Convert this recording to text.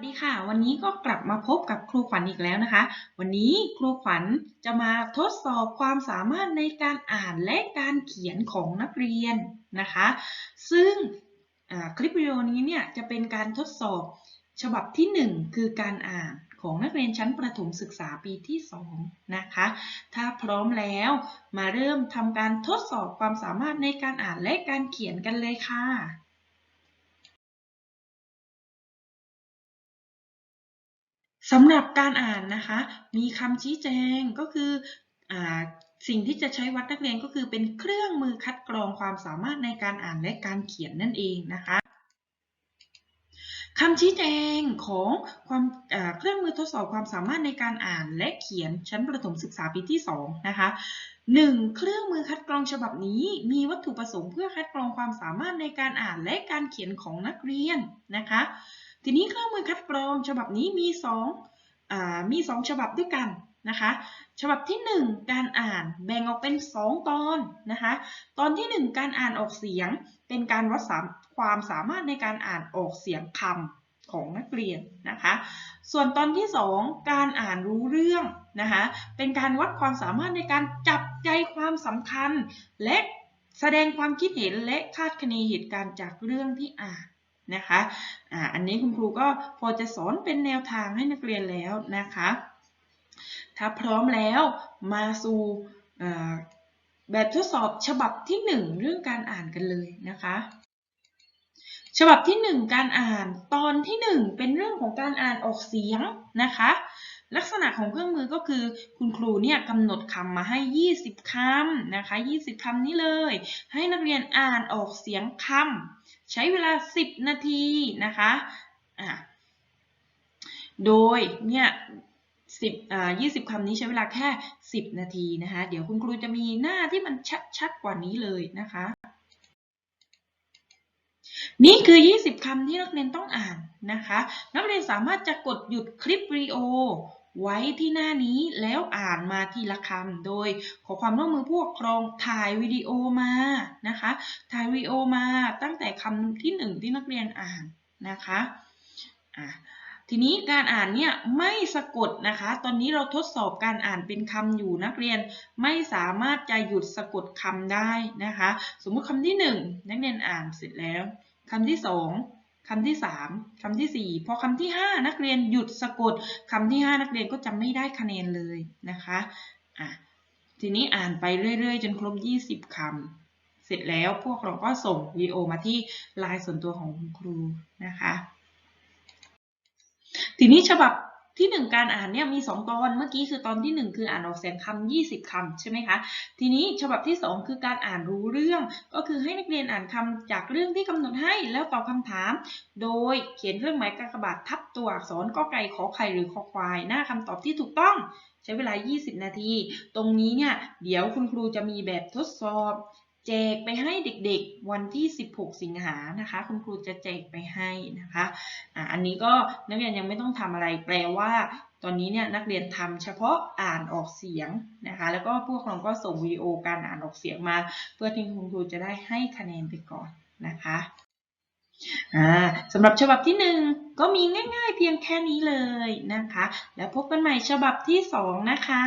สดีค่ะ วันนี้ก็กลับมาพบกับครูขวัญอีกแล้วนะคะ วันนี้ครูขวัญจะมาทดสอบความสามารถในการอ่านและการเขียนของนักเรียนนะคะ ซึ่งคลิปวิดีโอนี้เนี่ยจะเป็นการทดสอบฉบับที่ 1 คือการอ่านของนักเรียนชั้นประถมศึกษาปีที่ 2 นะคะ ถ้าพร้อมแล้วมาเริ่มทำการทดสอบความสามารถในการอ่านและการเขียนกันเลยค่ะ สำหรับการอ่านนะคะ มีคำชี้แจงก็คืออสิ่งที่จะใช้วัดนักเรียนก็คือเป็นเครื่องมือคัดกรองความสามารถในการอ่านและการเขียนนั่นเองนะคะคำชี้แจงของความเครื่องมือทดสอบความสามารถในการอ่านและเขียนชั้นประถมศึกษาปีที่ 2 นะคะ 1. เครื่องมือคัดกรองฉบับนี้มีวัตถุประสงค์เพื่อคัดกรองความสามารถในการอ่านและการเขียนของนักเรียนนะคะ ทีนี้เครื่องมือคัดกรองฉบับนี้มี2อ่ามี 2 ฉบับด้วยกันนะคะ ฉบับที่ 1 การอ่านแบ่งออกเป็น 2 ตอนนะคะ ตอนที่ 1 การอ่านออกเสียง เป็นการวัดความสามารถในการอ่านออกเสียงคำ ของนักเรียนนะคะ ส่วนตอนที่ 2 การอ่านรู้เรื่องนะคะเป็นการวัดความสามารถในการจับใจความสำคัญ และแสดงความคิดเห็นและคาดคะเนเหตุการณ์จากเรื่องที่อ่านนะคะอ่าอันนี้คุณครูก็พอจะสอนเป็นแนวทางให้นักเรียนแล้วนะคะ ถ้าพร้อมแล้วมาสู่แบบทดสอบฉบับที่ 1 เรื่องการอ่านกันเลยนะคะ ฉบับที่ 1 การอ่านตอนที่ 1 เป็นเรื่องของการอ่านออกเสียงนะคะ ลักษณะของเครื่องมือก็คือ คุณครูเนี่ยกำหนดคำมาให้ 20คำนะคะ 20คำนี้เลย ให้นักเรียนอ่านออกเสียงคำใช้เวลา 10 นาทีนะคะอ่าโดยเนี่ย10อ่า20คำนี้ใช้เวลาแค่10นาทีนะคะ เดี๋ยวคุณครูจะมีหน้าที่มันชัดๆกว่านี้เลยนะคะ นี่คือ 20คำที่นักเรียนต้องอ่านนะคะ นักเรียนสามารถจะกดหยุดคลิปวิดีโอไว้ที่หน้านี้แล้วอ่านมาทีละคำโดยขอความร่วมมือผู้ปกครองถ่ายวิดีโอมานะคะ ถ่ายวิดีโอมาตั้งแต่คำที่หนึ่งที่นักเรียนอ่านนะคะะทีนี้การอ่านเนี่ยไม่สะกดนะคะ ตอนนี้เราทดสอบการอ่านเป็นคำอยู่นักเรียนไม่สามารถจะหยุดสะกดคำได้นะคะ สมมติคำที่1นักเรียนอ่านเสร็จแล้ว คำที่สองคำที่สามคำที่สี่พอคำที่ห้านักเรียนหยุดสะกดคำที่ห้านักเรียนก็จะไม่ได้คะแนนเลยนะคะอะทีนี้อ่านไปเรื่อยๆ จนครบ 20คำเสร็จแล้วพวกเราก็ส่งวีดีโอมาที่ไลน์ส่วนตัวของคุณครูนะคะ ทีนี้ฉบับ ที่ 1 การอ่านเนี่ยมี 2 ตอน เมื่อกี้คือตอนที่ 1 คืออ่านออกเสียงคำ20คำใช่ไหมคะ ทีนี้ฉบับที่ 2 คือการอ่านรู้เรื่อง ก็คือให้นักเรียนอ่านคำจากเรื่องที่กำหนดให้แล้วตอบคำถาม โดยเขียนเครื่องหมายกากบาททับตัวอักษรก็ไก่ขอไข่หรือขอควาย หน้าคำตอบที่ถูกต้องใช้เวลา 20 นาที ตรงนี้เนี่ย เดี๋ยวคุณครูจะมีแบบทดสอบ จกไปให้เด็กๆ วันที่ 16 สิงหานะคะ คุณครูจะแจกไปให้นะคะอะอันนี้ก็นักเรียนยังไม่ต้องทำอะไรแปลว่า ตอนนี้เนี่ยนักเรียนทำเฉพาะอ่านออกเสียงนะคะ แล้วก็ผู้ปกครองก็ส่งวิดีโอการอ่านออกเสียงมา เพื่อที่คุณครูจะได้ให้คะแนนไปก่อนนะคะสำหรับฉบับที่ 1 ก็มีง่ายๆเพียงแค่นี้เลยนะคะ แล้วพบกันใหม่ฉบับที่ 2 นะคะ